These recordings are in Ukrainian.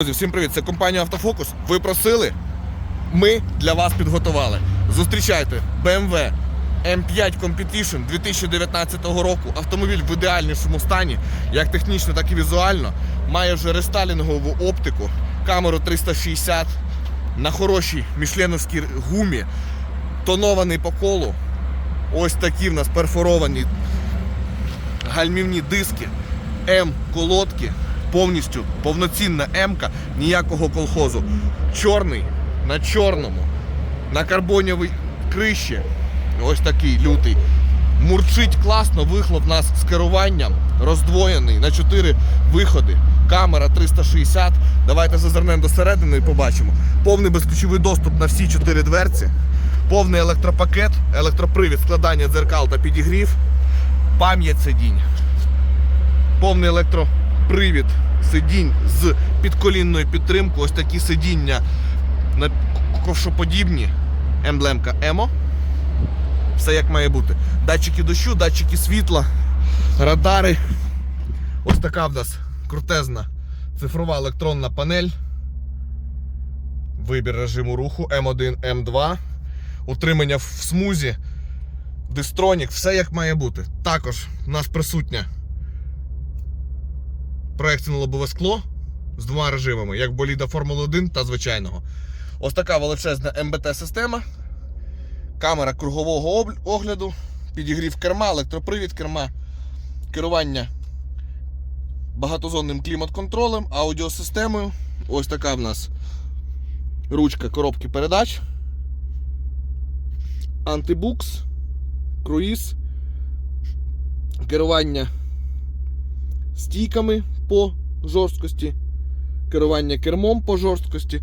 Друзі, всім привіт! Це компанія Автофокус. Ви просили? Ми для вас підготували. Зустрічайте BMW M5 Competition 2019 року. Автомобіль в ідеальнішому стані, як технічно, так і візуально. Має вже рестайлінгову оптику, камеру 360 на хорошій мішленовській гумі, тонований по колу. Ось такі в нас перфоровані гальмівні диски, М-колодки, повністю повноцінна М-ка, ніякого колхозу. Чорний на чорному, на карбонівій криші. Ось такий лютий. Мурчить класно, вихлоп нас з керуванням, роздвоєний на 4 виходи. Камера 360. Давайте зазирнемо до середини і побачимо. Повний безключовий доступ на всі 4 дверці. Повний електропакет, електропривід, складання дзеркал та підігрів, пам'ять сидінь, повний електропривід сидінь з підколінною підтримкою. Ось такі сидіння на ковшоподібні. Емблемка Емо. Все як має бути. Датчики дощу, датчики світла, радари. Ось така в нас крутезна цифрова електронна панель. Вибір режиму руху М1, М2. Утримання в смузі. Дистронік, все як має бути. Також в нас присутня проекційне лобове скло з двома режимами, як боліда Формули 1 та звичайного. Ось така величезна МБТ-система, камера кругового огляду, підігрів керма, електропривід керма, керування багатозонним клімат-контролем, аудіосистемою. Ось така в нас ручка коробки передач. Антибукс, круїз, керування стійками по жорсткості, керування кермом по жорсткості,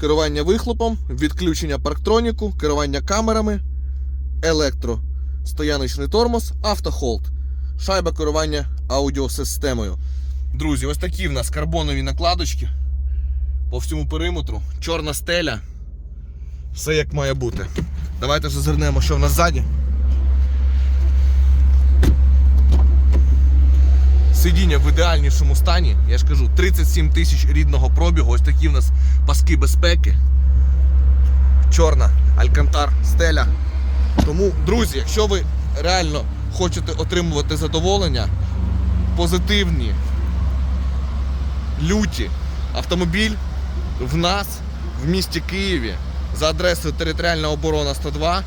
керування вихлопом, відключення парктроніку, керування камерами, електро, стояночний тормоз, автохолд, шайба керування аудіосистемою. Друзі, ось такі в нас карбонові накладочки по всьому периметру, чорна стеля. Все як має бути. Давайте зазирнемо, що в нас ззаді. Сидіння в ідеальнішому стані. Я ж кажу, 37 тисяч рідного пробігу. Ось такі в нас паски безпеки. Чорна алькантар стеля. Тому, друзі, якщо ви реально хочете отримувати задоволення, позитивні, люті автомобіль в нас в місті Києві за адресою Територіальна оборона 102.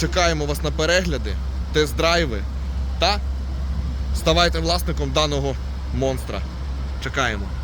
Чекаємо вас на перегляди, тест-драйви та ставайте власником даного монстра. Чекаємо.